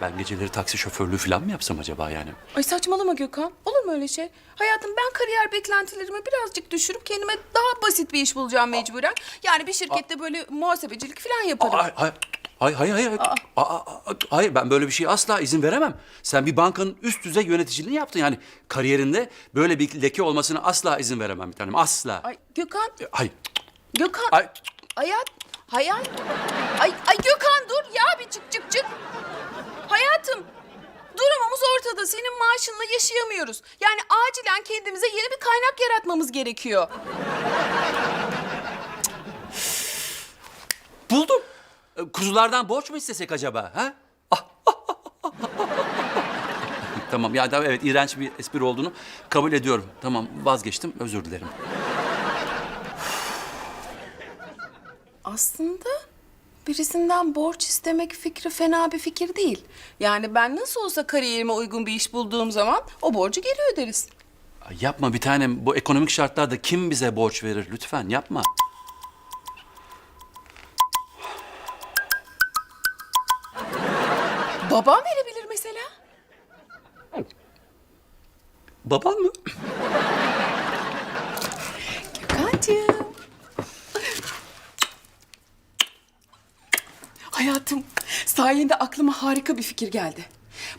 Ben geceleri taksi şoförlüğü falan mı yapsam acaba yani? Ay saçmalama Gökhan. Olur mu öyle şey? Hayatım ben kariyer beklentilerimi birazcık düşürüp kendime daha basit bir iş bulacağım mecburen. Yani bir şirkette böyle muhasebecilik falan yaparım. Ay, ay, ay, ay, ay, ay. Aa, aa, aa, hayır ben böyle bir şeye asla izin veremem. Sen bir bankanın üst düzey yöneticiliğini yaptın yani. Kariyerinde böyle bir leke olmasına asla izin veremem bir tanem. Asla. Ay Gökhan, Ay, Gökhan. ay. Hayat, hayat. Ay, ay Gökhan dur ya bir çık çık çık. Hayatım, durumumuz ortada. Senin maaşınla yaşayamıyoruz. Yani acilen kendimize yeni bir kaynak yaratmamız gerekiyor. Buldum. Ee, Kuzulardan borç mu istesek acaba? Ha? Ah, tamam ya tamam, evet iğrenç bir espri olduğunu kabul ediyorum. Tamam vazgeçtim özür dilerim. Aslında birisinden borç istemek fikri fena bir fikir değil. Yani ben nasıl olsa kariyerime uygun bir iş bulduğum zaman o borcu geri öderiz. Ay, Yapma bir tanem bu ekonomik şartlarda kim bize borç verir lütfen yapma. Babam verebilir mesela. Baban mı? Gökhan'cığım. Hayatım, sayende aklıma harika bir fikir geldi.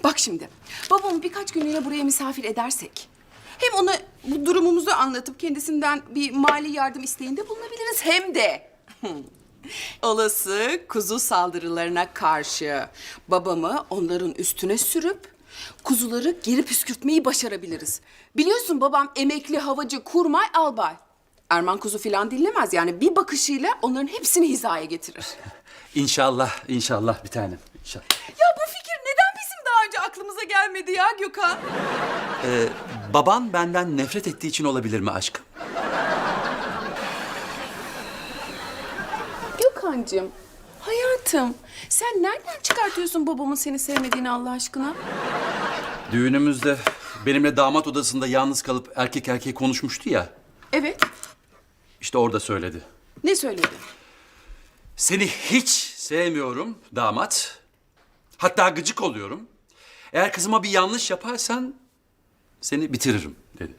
Bak şimdi, babamı birkaç günlüğüne buraya misafir edersek... ...hem ona bu durumumuzu anlatıp kendisinden bir mali yardım isteğinde bulunabiliriz. Hem de olası kuzu saldırılarına karşı babamı onların üstüne sürüp kuzuları geri püskürtmeyi başarabiliriz. Biliyorsun babam emekli havacı kurmay albay. Erman kuzu filan dinlemez yani bir bakışıyla onların hepsini hizaya getirir. İnşallah inşallah bir tanem. İnşallah. Ya bu fikir neden bizim daha önce aklımıza gelmedi ya Gökhan? Ee, baban benden nefret ettiği için olabilir mi aşkım? Gökhan'cığım, hayatım sen nereden çıkartıyorsun babamın seni sevmediğini Allah aşkına? Düğünümüzde benimle damat odasında yalnız kalıp erkek erkeğe konuşmuştu ya. Evet, İşte orada söyledi. ne söyledi? Seni hiç sevmiyorum damat. Hatta gıcık oluyorum. Eğer kızıma bir yanlış yaparsan seni bitiririm dedi.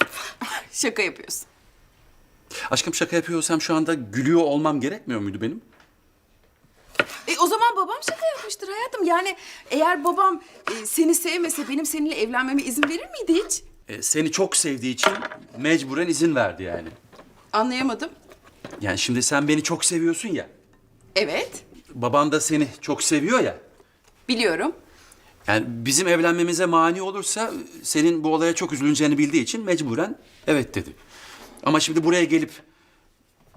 Şaka yapıyorsun. Aşkım şaka yapıyorsam şu anda gülüyor olmam gerekmiyor muydu benim? E, o zaman babam şaka yapmıştır hayatım. Yani eğer babam e, seni sevmese benim seninle evlenmeme izin verir miydi hiç? Ee, seni çok sevdiği için mecburen izin verdi yani. Anlayamadım. Yani şimdi sen beni çok seviyorsun ya. Evet, Baban da seni çok seviyor ya. biliyorum. Yani bizim evlenmemize mani olursa senin bu olaya çok üzüleceğini bildiği için mecburen evet dedi. Ama şimdi buraya gelip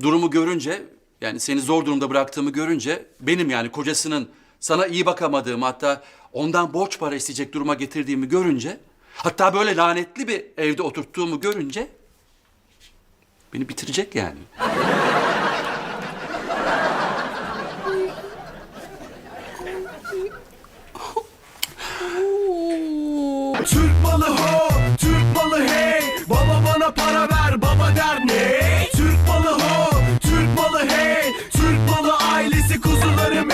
durumu görünce yani seni zor durumda bıraktığımı görünce benim yani kocasının sana iyi bakamadığımı hatta ondan borç para isteyecek duruma getirdiğimi görünce hatta böyle lanetli bir evde oturttuğumu görünce beni bitirecek yani. Türk malı ho,